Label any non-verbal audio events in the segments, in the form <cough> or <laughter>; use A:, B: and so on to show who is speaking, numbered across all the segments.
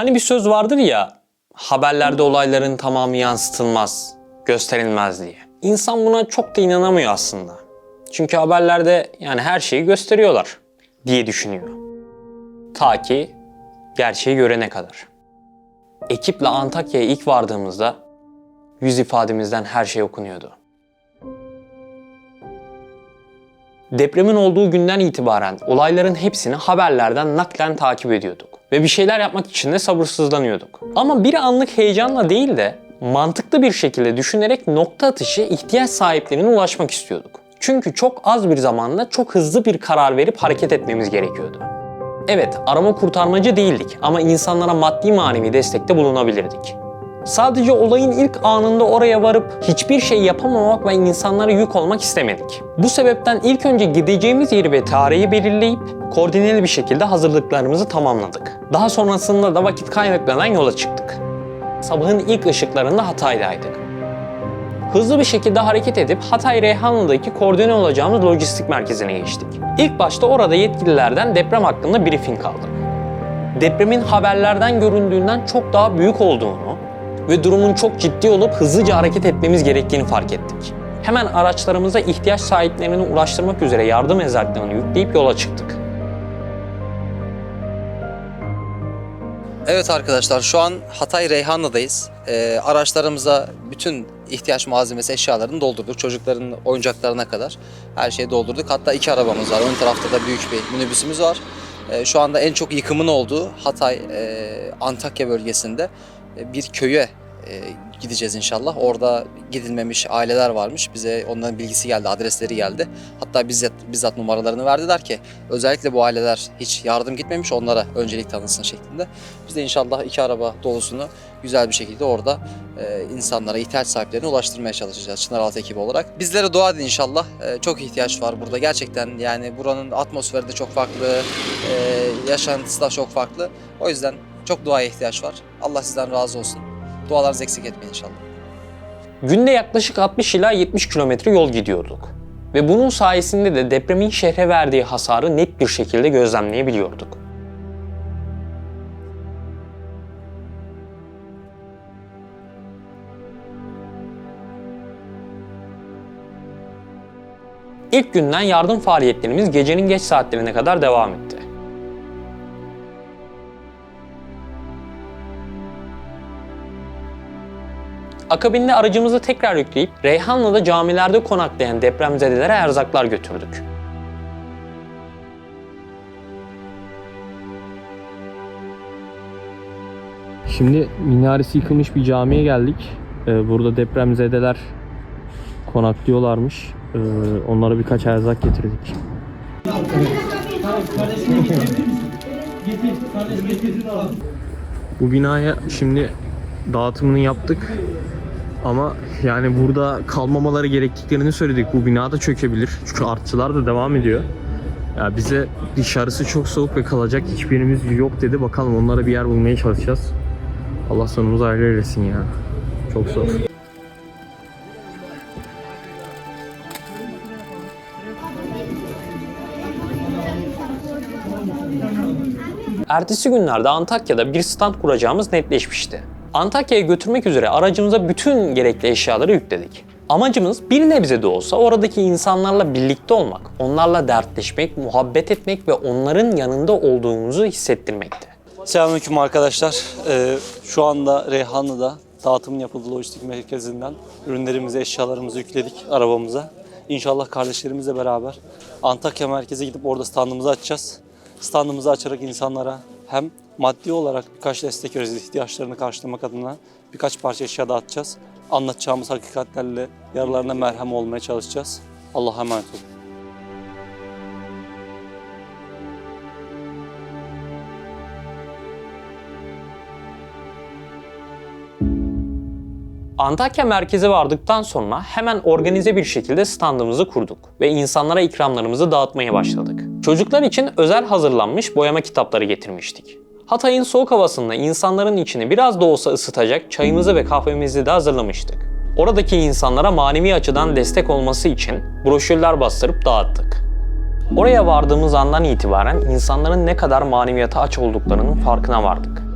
A: Hani bir söz vardır ya, haberlerde olayların tamamı yansıtılmaz, gösterilmez diye. İnsan buna çok da inanamıyor aslında. Çünkü haberlerde yani her şeyi gösteriyorlar diye düşünüyor. Ta ki gerçeği görene kadar. Ekiple Antakya'ya ilk vardığımızda yüz ifademizden her şey okunuyordu. Depremin olduğu günden itibaren olayların hepsini haberlerden naklen takip ediyorduk. Ve bir şeyler yapmak için de sabırsızlanıyorduk. Ama bir anlık heyecanla değil de mantıklı bir şekilde düşünerek nokta atışı ihtiyaç sahiplerine ulaşmak istiyorduk. Çünkü çok az bir zamanda çok hızlı bir karar verip hareket etmemiz gerekiyordu. Evet, arama kurtarmacı değildik ama insanlara maddi manevi destekte bulunabilirdik. Sadece olayın ilk anında oraya varıp hiçbir şey yapamamak ve insanlara yük olmak istemedik. Bu sebepten ilk önce gideceğimiz yeri ve tarihi belirleyip koordineli bir şekilde hazırlıklarımızı tamamladık. Daha sonrasında da vakit kaybetmeden yola çıktık. Sabahın ilk ışıklarında Hatay'daydık. Hızlı bir şekilde hareket edip Hatay Reyhanlı'daki koordine olacağımız lojistik merkezine geçtik. İlk başta orada yetkililerden deprem hakkında briefing aldık. Depremin haberlerden göründüğünden çok daha büyük olduğunu ve durumun çok ciddi olup hızlıca hareket etmemiz gerektiğini fark ettik. Hemen araçlarımıza ihtiyaç sahiplerine ulaştırmak üzere yardım erzaklarını yükleyip yola çıktık.
B: Evet arkadaşlar şu an Hatay Reyhanlı'dayız. Ee, araçlarımıza bütün ihtiyaç malzemesi eşyalarını doldurduk. Çocukların oyuncaklarına kadar her şeyi doldurduk. Hatta iki arabamız var. Ön tarafta da büyük bir minibüsümüz var. Ee, şu anda en çok yıkımın olduğu Hatay e, Antakya bölgesinde bir köye e, gideceğiz inşallah. Orada gidilmemiş aileler varmış. Bize onların bilgisi geldi, adresleri geldi. Hatta bizzat, bizzat numaralarını verdiler ki özellikle bu aileler hiç yardım gitmemiş onlara öncelik tanınsın şeklinde. Biz de inşallah iki araba dolusunu güzel bir şekilde orada e, insanlara, ihtiyaç sahiplerine ulaştırmaya çalışacağız Çınaraltı ekibi olarak. Bizlere dua edin inşallah. E, çok ihtiyaç var burada. Gerçekten yani buranın atmosferi de çok farklı, e, yaşantısı da çok farklı. O yüzden çok duaya ihtiyaç var. Allah sizden razı olsun. Dualarınızı eksik etmeyin inşallah.
A: Günde yaklaşık 60 ila 70 kilometre yol gidiyorduk. Ve bunun sayesinde de depremin şehre verdiği hasarı net bir şekilde gözlemleyebiliyorduk. İlk günden yardım faaliyetlerimiz gecenin geç saatlerine kadar devam etti. Akabinde aracımızı tekrar yükleyip Reyhanlı'da camilerde konaklayan depremzedelere erzaklar götürdük. Şimdi minaresi yıkılmış bir camiye geldik. Ee, burada depremzedeler konaklıyorlarmış. Ee, onlara birkaç erzak getirdik. Bu binaya şimdi dağıtımını yaptık. Ama yani burada kalmamaları gerektiklerini söyledik. Bu bina da çökebilir. Çünkü artçılar da devam ediyor. Ya bize dışarısı çok soğuk ve kalacak hiçbir yerimiz yok dedi. Bakalım onlara bir yer bulmaya çalışacağız. Allah sonumuzu hayırlı eylesin ya. Çok zor. Ertesi günlerde Antakya'da bir stand kuracağımız netleşmişti. Antakya'ya götürmek üzere aracımıza bütün gerekli eşyaları yükledik. Amacımız bir nebze de olsa oradaki insanlarla birlikte olmak, onlarla dertleşmek, muhabbet etmek ve onların yanında olduğumuzu hissettirmekti.
C: Selamünaleyküm arkadaşlar. Ee, şu anda Reyhanlı'da dağıtımın yapıldığı lojistik merkezinden ürünlerimizi, eşyalarımızı yükledik arabamıza. İnşallah kardeşlerimizle beraber Antakya merkeze gidip orada standımızı açacağız. Standımızı açarak insanlara hem maddi olarak birkaç destek vereceğiz, ihtiyaçlarını karşılamak adına birkaç parça eşya dağıtacağız. Anlatacağımız hakikatlerle yaralarına merhem olmaya çalışacağız. Allah'a emanet olun.
A: Antakya merkeze vardıktan sonra hemen organize bir şekilde standımızı kurduk ve insanlara ikramlarımızı dağıtmaya başladık. Çocuklar için özel hazırlanmış boyama kitapları getirmiştik. Hatay'ın soğuk havasında insanların içini biraz da olsa ısıtacak çayımızı ve kahvemizi de hazırlamıştık. Oradaki insanlara manevi açıdan destek olması için broşürler bastırıp dağıttık. Oraya vardığımız andan itibaren insanların ne kadar maneviyata aç olduklarının farkına vardık.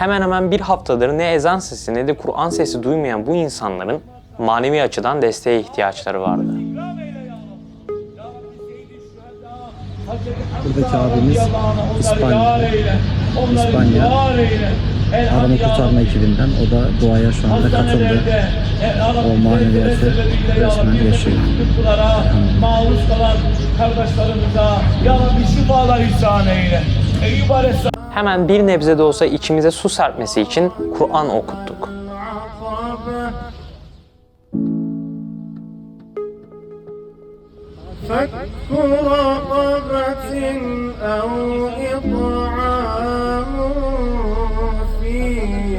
A: Hemen hemen bir haftadır ne ezan sesi ne de Kur'an sesi duymayan bu insanların manevi açıdan desteğe ihtiyaçları vardı.
D: Buradaki abimiz İspanya, İspanya arama kurtarma ekibinden. O da duaya şu anda katıldı. O maneviyatı resmen yaşıyor.
E: Maruz kalan kardeşlerimize Ya Rabbi şifalar ihsan eyle. Eyyub Aleyhisselam
A: Hemen bir nebze de olsa içimize su serpmesi için Kur'an okuttuk.
F: فك رقبة أو إطعام في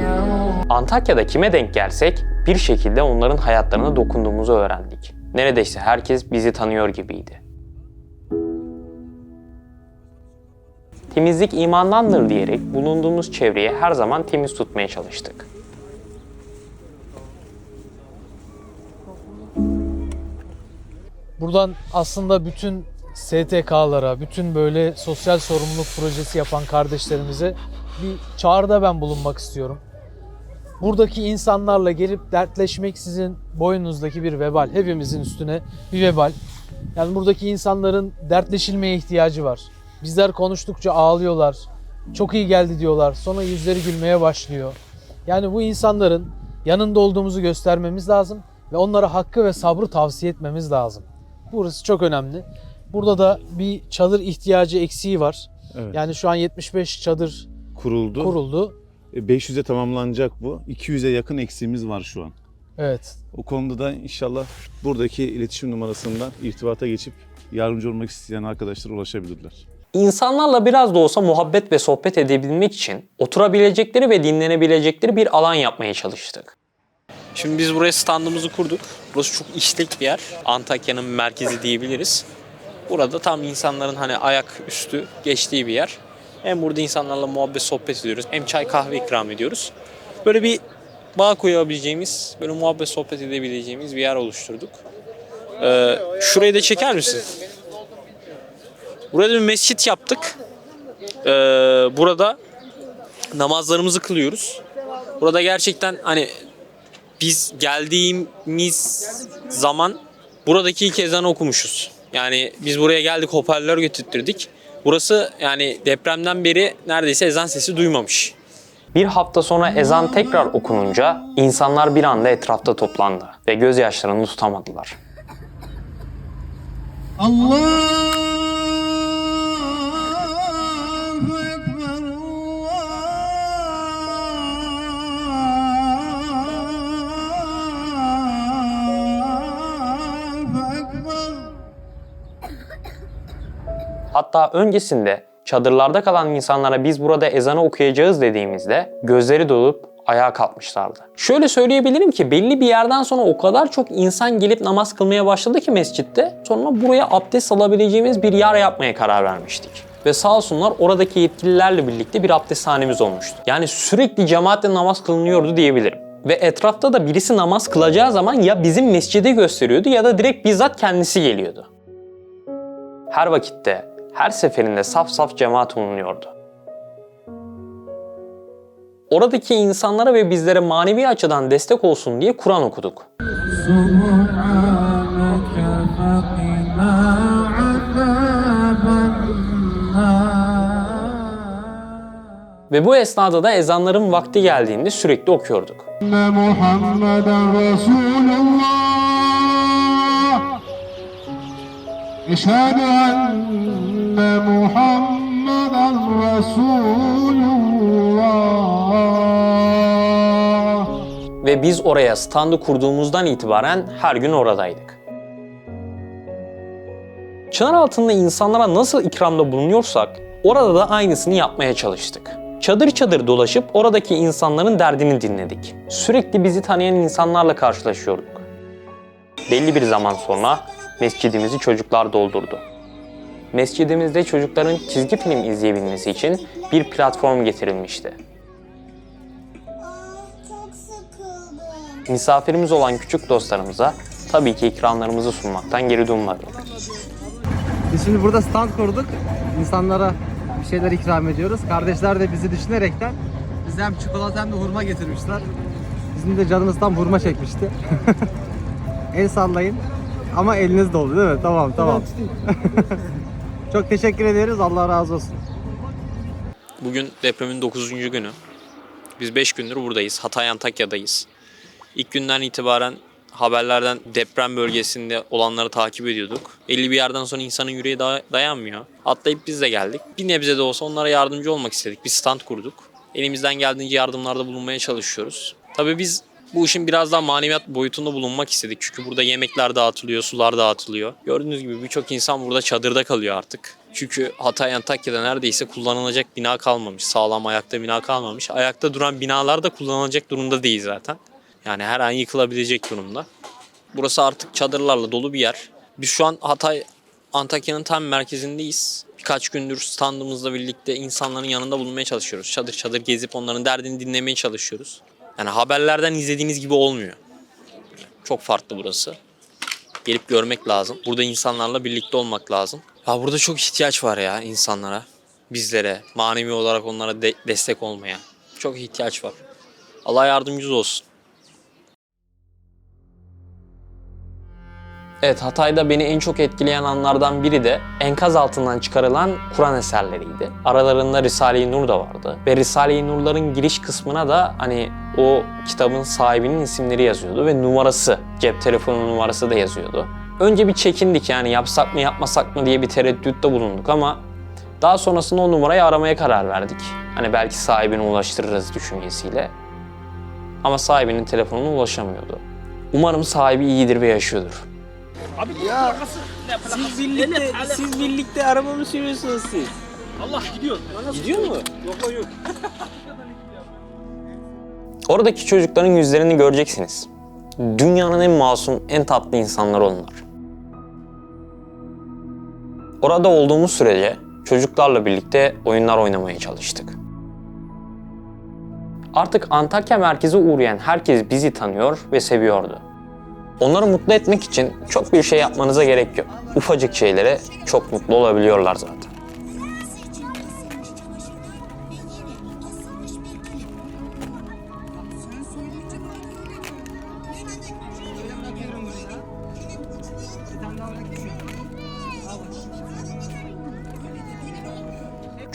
F: يوم
A: Antakya'da kime denk gelsek bir şekilde onların hayatlarına dokunduğumuzu öğrendik. Neredeyse herkes bizi tanıyor gibiydi. Temizlik imandandır diyerek bulunduğumuz çevreyi her zaman temiz tutmaya çalıştık.
G: Buradan aslında bütün STK'lara, bütün böyle sosyal sorumluluk projesi yapan kardeşlerimize bir çağrıda ben bulunmak istiyorum. Buradaki insanlarla gelip dertleşmek sizin boynunuzdaki bir vebal. Hepimizin üstüne bir vebal. Yani buradaki insanların dertleşilmeye ihtiyacı var. Bizler konuştukça ağlıyorlar. Çok iyi geldi diyorlar. Sonra yüzleri gülmeye başlıyor. Yani bu insanların yanında olduğumuzu göstermemiz lazım ve onlara hakkı ve sabrı tavsiye etmemiz lazım. Burası çok önemli. Burada da bir çadır ihtiyacı eksiği var.
H: Evet.
G: Yani şu an 75 çadır
H: kuruldu.
G: kuruldu.
H: E, 500'e tamamlanacak bu. 200'e yakın eksiğimiz var şu an.
G: Evet.
H: O konuda da inşallah buradaki iletişim numarasından irtibata geçip yardımcı olmak isteyen arkadaşlar ulaşabilirler.
A: İnsanlarla biraz da olsa muhabbet ve sohbet edebilmek için oturabilecekleri ve dinlenebilecekleri bir alan yapmaya çalıştık. Şimdi biz buraya standımızı kurduk. Burası çok işlek bir yer. Antakya'nın merkezi diyebiliriz. Burada tam insanların hani ayak üstü geçtiği bir yer. Hem burada insanlarla muhabbet sohbet ediyoruz. Hem çay kahve ikram ediyoruz. Böyle bir bağ koyabileceğimiz, böyle muhabbet sohbet edebileceğimiz bir yer oluşturduk. Ee, şurayı da çeker misin? Burada bir mescit yaptık. Ee, burada namazlarımızı kılıyoruz. Burada gerçekten hani biz geldiğimiz zaman buradaki ilk ezanı okumuşuz. Yani biz buraya geldik hoparlör getirttirdik. Burası yani depremden beri neredeyse ezan sesi duymamış. Bir hafta sonra ezan tekrar okununca insanlar bir anda etrafta toplandı ve gözyaşlarını tutamadılar.
F: Allah
A: Hatta öncesinde çadırlarda kalan insanlara biz burada ezanı okuyacağız dediğimizde gözleri dolup ayağa kalkmışlardı. Şöyle söyleyebilirim ki belli bir yerden sonra o kadar çok insan gelip namaz kılmaya başladı ki mescitte sonra buraya abdest alabileceğimiz bir yer yapmaya karar vermiştik. Ve sağ olsunlar oradaki yetkililerle birlikte bir abdesthanemiz olmuştu. Yani sürekli cemaatle namaz kılınıyordu diyebilirim. Ve etrafta da birisi namaz kılacağı zaman ya bizim mescide gösteriyordu ya da direkt bizzat kendisi geliyordu. Her vakitte, her seferinde saf saf cemaat bulunuyordu. Oradaki insanlara ve bizlere manevi açıdan destek olsun diye Kur'an okuduk. ve bu esnada da ezanların vakti geldiğinde sürekli okuyorduk.
F: Resulullah enne Muhammeden Resulullah.
A: Ve biz oraya standı kurduğumuzdan itibaren her gün oradaydık. Çınar altında insanlara nasıl ikramda bulunuyorsak orada da aynısını yapmaya çalıştık. Çadır çadır dolaşıp oradaki insanların derdini dinledik. Sürekli bizi tanıyan insanlarla karşılaşıyorduk. Belli bir zaman sonra mescidimizi çocuklar doldurdu. Mescidimizde çocukların çizgi film izleyebilmesi için bir platform getirilmişti. Misafirimiz olan küçük dostlarımıza tabii ki ikramlarımızı sunmaktan geri durmadık.
I: Biz şimdi burada stand kurduk. İnsanlara bir şeyler ikram ediyoruz. Kardeşler de bizi düşünerekten Bize hem çikolata hem de hurma getirmişler. Bizim de canımız tam hurma çekmişti. <laughs> El sallayın. Ama eliniz doldu değil mi? Tamam tamam. <laughs> Çok teşekkür ederiz. Allah razı olsun.
A: Bugün depremin 9. günü. Biz 5 gündür buradayız. Hatay Antakya'dayız. İlk günden itibaren haberlerden deprem bölgesinde olanları takip ediyorduk. 50 bir yerden sonra insanın yüreği dayanmıyor. Atlayıp biz de geldik. Bir nebze de olsa onlara yardımcı olmak istedik. Bir stand kurduk. Elimizden geldiğince yardımlarda bulunmaya çalışıyoruz. Tabii biz bu işin biraz daha maneviyat boyutunda bulunmak istedik. Çünkü burada yemekler dağıtılıyor, sular dağıtılıyor. Gördüğünüz gibi birçok insan burada çadırda kalıyor artık. Çünkü Hatay Antakya'da neredeyse kullanılacak bina kalmamış. Sağlam ayakta bina kalmamış. Ayakta duran binalar da kullanılacak durumda değil zaten. Yani her an yıkılabilecek durumda. Burası artık çadırlarla dolu bir yer. Biz şu an Hatay Antakya'nın tam merkezindeyiz. Birkaç gündür standımızla birlikte insanların yanında bulunmaya çalışıyoruz. Çadır çadır gezip onların derdini dinlemeye çalışıyoruz. Yani haberlerden izlediğiniz gibi olmuyor. Çok farklı burası. Gelip görmek lazım. Burada insanlarla birlikte olmak lazım. Ya burada çok ihtiyaç var ya insanlara. Bizlere, manevi olarak onlara de- destek olmaya. Çok ihtiyaç var. Allah yardımcınız olsun. Evet Hatay'da beni en çok etkileyen anlardan biri de enkaz altından çıkarılan Kur'an eserleriydi. Aralarında Risale-i Nur da vardı. Ve Risale-i Nur'ların giriş kısmına da hani o kitabın sahibinin isimleri yazıyordu ve numarası, cep telefonu numarası da yazıyordu. Önce bir çekindik yani yapsak mı yapmasak mı diye bir tereddütte bulunduk ama daha sonrasında o numarayı aramaya karar verdik. Hani belki sahibine ulaştırırız düşüncesiyle. Ama sahibinin telefonuna ulaşamıyordu. Umarım sahibi iyidir ve yaşıyordur.
J: Siz birlikte, siz birlikte araba mı sürüyorsunuz siz? Allah gidiyor. Gidiyor mu? Yok yok.
A: Oradaki çocukların yüzlerini göreceksiniz. Dünyanın en masum, en tatlı insanları onlar. Orada olduğumuz sürece çocuklarla birlikte oyunlar oynamaya çalıştık. Artık Antakya merkeze uğrayan herkes bizi tanıyor ve seviyordu. Onları mutlu etmek için çok bir şey yapmanıza gerek yok. Ufacık şeylere çok mutlu olabiliyorlar zaten.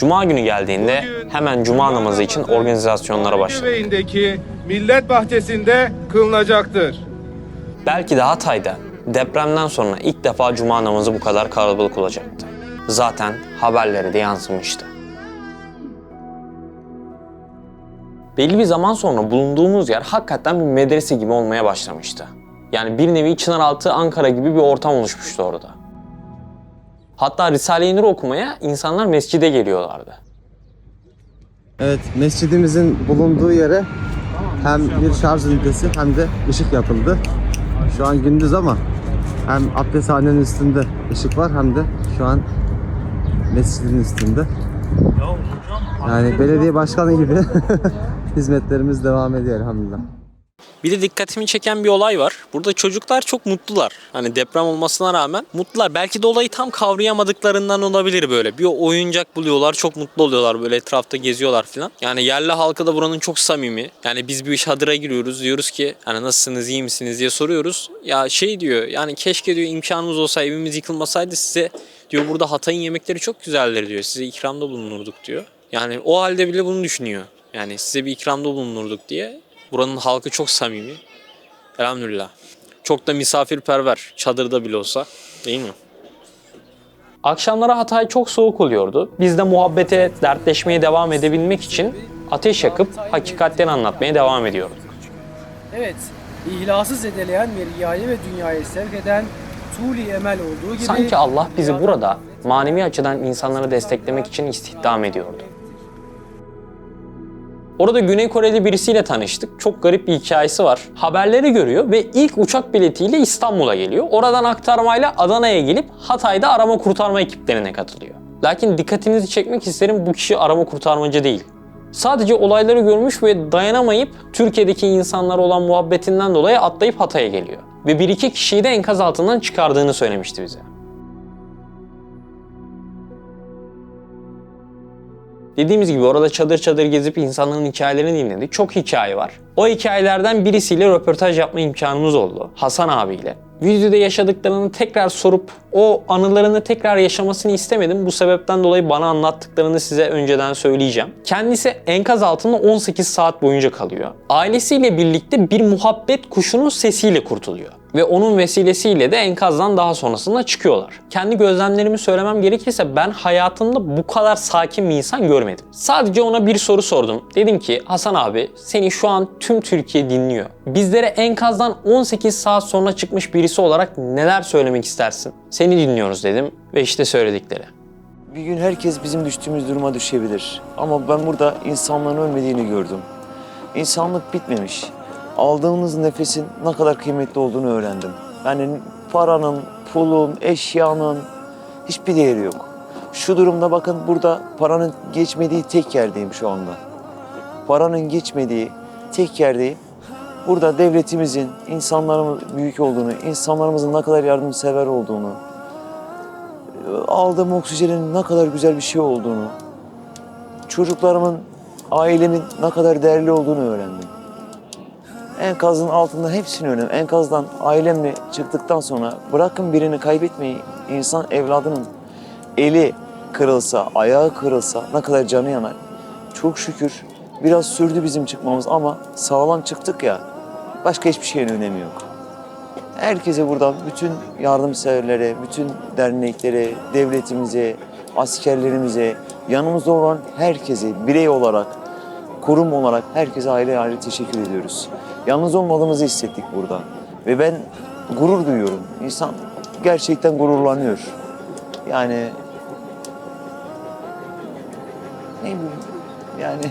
A: Cuma günü geldiğinde hemen cuma namazı için organizasyonlara.
F: Göbeğindeki millet bahçesinde kılınacaktır.
A: Belki de Hatay'da depremden sonra ilk defa cuma namazı bu kadar kalabalık olacaktı. Zaten haberleri de yansımıştı. Belli bir zaman sonra bulunduğumuz yer hakikaten bir medrese gibi olmaya başlamıştı. Yani bir nevi Çınaraltı Ankara gibi bir ortam oluşmuştu orada. Hatta Risale-i Nur okumaya insanlar mescide geliyorlardı.
I: Evet, mescidimizin bulunduğu yere hem bir şarj ünitesi hem de ışık yapıldı. Şu an gündüz ama hem abdesthanenin üstünde ışık var hem de şu an mescidin üstünde. Yani belediye başkanı gibi <laughs> hizmetlerimiz devam ediyor elhamdülillah.
A: Bir de dikkatimi çeken bir olay var. Burada çocuklar çok mutlular. Hani deprem olmasına rağmen mutlular. Belki de olayı tam kavrayamadıklarından olabilir böyle. Bir oyuncak buluyorlar, çok mutlu oluyorlar böyle etrafta geziyorlar falan. Yani yerli halkı da buranın çok samimi. Yani biz bir çadıra giriyoruz diyoruz ki hani nasılsınız, iyi misiniz diye soruyoruz. Ya şey diyor yani keşke diyor imkanımız olsa evimiz yıkılmasaydı size diyor burada Hatay'ın yemekleri çok güzeldir diyor. Size ikramda bulunurduk diyor. Yani o halde bile bunu düşünüyor. Yani size bir ikramda bulunurduk diye. Buranın halkı çok samimi. Elhamdülillah. Çok da misafirperver. Çadırda bile olsa. Değil mi? Akşamları Hatay çok soğuk oluyordu. Biz de muhabbete, dertleşmeye devam edebilmek için ateş yakıp hakikatleri anlatmaya devam ediyorduk.
K: Evet, ihlası zedeleyen ve riyayı ve dünyayı sevk eden tuli emel olduğu gibi...
A: Sanki Allah bizi burada manevi açıdan insanları desteklemek için istihdam ediyordu. Orada Güney Koreli birisiyle tanıştık. Çok garip bir hikayesi var. Haberleri görüyor ve ilk uçak biletiyle İstanbul'a geliyor. Oradan aktarmayla Adana'ya gelip Hatay'da arama kurtarma ekiplerine katılıyor. Lakin dikkatinizi çekmek isterim bu kişi arama kurtarmacı değil. Sadece olayları görmüş ve dayanamayıp Türkiye'deki insanlara olan muhabbetinden dolayı atlayıp Hatay'a geliyor. Ve bir iki kişiyi de enkaz altından çıkardığını söylemişti bize. Dediğimiz gibi orada çadır çadır gezip insanların hikayelerini dinledik. Çok hikaye var. O hikayelerden birisiyle röportaj yapma imkanımız oldu. Hasan abiyle. Videoda yaşadıklarını tekrar sorup o anılarını tekrar yaşamasını istemedim. Bu sebepten dolayı bana anlattıklarını size önceden söyleyeceğim. Kendisi enkaz altında 18 saat boyunca kalıyor. Ailesiyle birlikte bir muhabbet kuşunun sesiyle kurtuluyor. Ve onun vesilesiyle de enkazdan daha sonrasında çıkıyorlar. Kendi gözlemlerimi söylemem gerekirse ben hayatımda bu kadar sakin bir insan görmedim. Sadece ona bir soru sordum. Dedim ki Hasan abi seni şu an tüm Türkiye dinliyor. Bizlere enkazdan 18 saat sonra çıkmış birisi olarak neler söylemek istersin? Seni dinliyoruz dedim ve işte söyledikleri.
L: Bir gün herkes bizim düştüğümüz duruma düşebilir. Ama ben burada insanlığın ölmediğini gördüm. İnsanlık bitmemiş. Aldığımız nefesin ne kadar kıymetli olduğunu öğrendim. Yani paranın, pulun, eşyanın hiçbir değeri yok. Şu durumda bakın burada paranın geçmediği tek yerdeyim şu anda. Paranın geçmediği tek yerdeyim. Burada devletimizin insanların büyük olduğunu, insanlarımızın ne kadar yardımsever olduğunu, aldığım oksijenin ne kadar güzel bir şey olduğunu, çocuklarımın, ailemin ne kadar değerli olduğunu öğrendim. Enkazın altında hepsini öğrendim. Enkazdan ailemle çıktıktan sonra bırakın birini kaybetmeyi, insan evladının eli kırılsa, ayağı kırılsa ne kadar canı yanar. Çok şükür biraz sürdü bizim çıkmamız ama sağlam çıktık ya, başka hiçbir şeyin önemi yok. Herkese buradan bütün yardımseverlere, bütün derneklere, devletimize, askerlerimize, yanımızda olan herkese birey olarak, kurum olarak herkese aile aile teşekkür ediyoruz. Yalnız olmadığımızı hissettik burada. Ve ben gurur duyuyorum. İnsan gerçekten gururlanıyor. Yani ne bileyim yani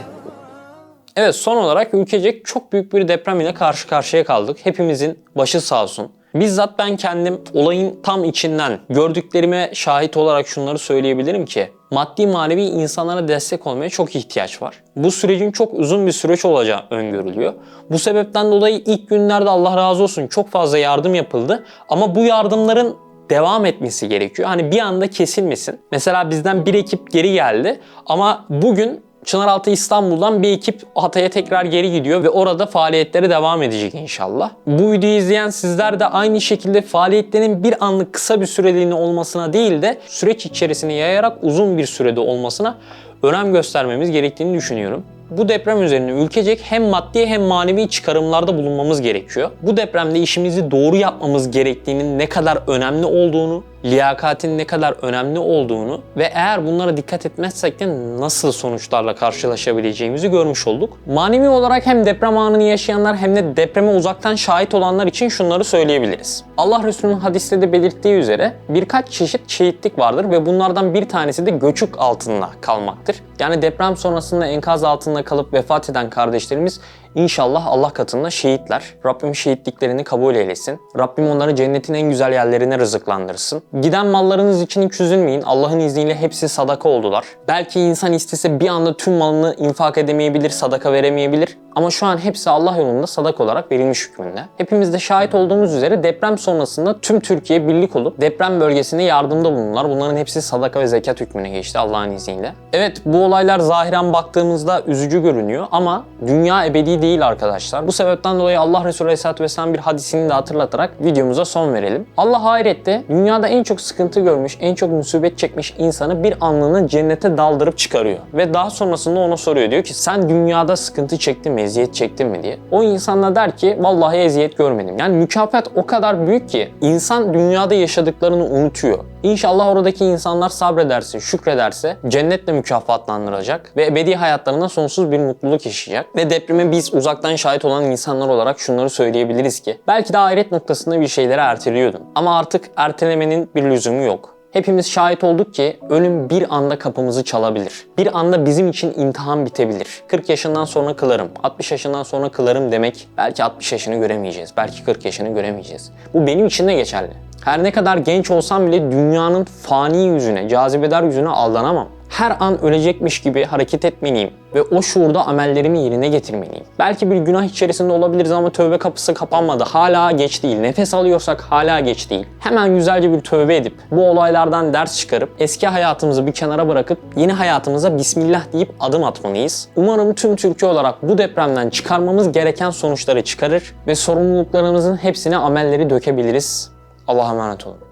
A: Evet son olarak ülkecek çok büyük bir deprem ile karşı karşıya kaldık. Hepimizin başı sağ olsun. Bizzat ben kendim olayın tam içinden gördüklerime şahit olarak şunları söyleyebilirim ki maddi manevi insanlara destek olmaya çok ihtiyaç var. Bu sürecin çok uzun bir süreç olacağı öngörülüyor. Bu sebepten dolayı ilk günlerde Allah razı olsun çok fazla yardım yapıldı ama bu yardımların devam etmesi gerekiyor. Hani bir anda kesilmesin. Mesela bizden bir ekip geri geldi ama bugün Çınaraltı İstanbul'dan bir ekip Hatay'a tekrar geri gidiyor ve orada faaliyetleri devam edecek inşallah. Bu videoyu izleyen sizler de aynı şekilde faaliyetlerin bir anlık kısa bir süreliğine olmasına değil de süreç içerisine yayarak uzun bir sürede olmasına önem göstermemiz gerektiğini düşünüyorum. Bu deprem üzerine ülkecek hem maddi hem manevi çıkarımlarda bulunmamız gerekiyor. Bu depremde işimizi doğru yapmamız gerektiğinin ne kadar önemli olduğunu, liyakatin ne kadar önemli olduğunu ve eğer bunlara dikkat etmezsek de nasıl sonuçlarla karşılaşabileceğimizi görmüş olduk. Manevi olarak hem deprem anını yaşayanlar hem de depreme uzaktan şahit olanlar için şunları söyleyebiliriz. Allah Resulü'nün hadiste de belirttiği üzere birkaç çeşit şehitlik vardır ve bunlardan bir tanesi de göçük altında kalmaktır. Yani deprem sonrasında enkaz altında kalıp vefat eden kardeşlerimiz İnşallah Allah katında şehitler. Rabbim şehitliklerini kabul eylesin. Rabbim onları cennetin en güzel yerlerine rızıklandırsın. Giden mallarınız için hiç üzülmeyin. Allah'ın izniyle hepsi sadaka oldular. Belki insan istese bir anda tüm malını infak edemeyebilir, sadaka veremeyebilir. Ama şu an hepsi Allah yolunda sadaka olarak verilmiş hükmünde. Hepimiz de şahit olduğumuz üzere deprem sonrasında tüm Türkiye birlik olup deprem bölgesinde yardımda bulundular. Bunların hepsi sadaka ve zekat hükmüne geçti Allah'ın izniyle. Evet bu olaylar zahiren baktığımızda üzücü görünüyor ama dünya ebedi değil arkadaşlar. Bu sebepten dolayı Allah Resulü Aleyhisselatü Vesselam bir hadisini de hatırlatarak videomuza son verelim. Allah ahirette dünyada en çok sıkıntı görmüş, en çok musibet çekmiş insanı bir anlığına cennete daldırıp çıkarıyor. Ve daha sonrasında ona soruyor. Diyor ki sen dünyada sıkıntı çektin mi, eziyet çektin mi diye. O insan da der ki vallahi eziyet görmedim. Yani mükafat o kadar büyük ki insan dünyada yaşadıklarını unutuyor. İnşallah oradaki insanlar sabrederse, şükrederse cennetle mükafatlandıracak ve ebedi hayatlarında sonsuz bir mutluluk yaşayacak. Ve depreme biz uzaktan şahit olan insanlar olarak şunları söyleyebiliriz ki belki de ahiret noktasında bir şeyleri erteliyordun. Ama artık ertelemenin bir lüzumu yok. Hepimiz şahit olduk ki ölüm bir anda kapımızı çalabilir. Bir anda bizim için imtihan bitebilir. 40 yaşından sonra kılarım, 60 yaşından sonra kılarım demek belki 60 yaşını göremeyeceğiz, belki 40 yaşını göremeyeceğiz. Bu benim için de geçerli. Her ne kadar genç olsam bile dünyanın fani yüzüne, cazibedar yüzüne aldanamam. Her an ölecekmiş gibi hareket etmeliyim ve o şuurda amellerimi yerine getirmeliyim. Belki bir günah içerisinde olabiliriz ama tövbe kapısı kapanmadı. Hala geç değil. Nefes alıyorsak hala geç değil. Hemen güzelce bir tövbe edip bu olaylardan ders çıkarıp eski hayatımızı bir kenara bırakıp yeni hayatımıza bismillah deyip adım atmalıyız. Umarım tüm Türkiye olarak bu depremden çıkarmamız gereken sonuçları çıkarır ve sorumluluklarımızın hepsine amelleri dökebiliriz. Allah'a emanet olun.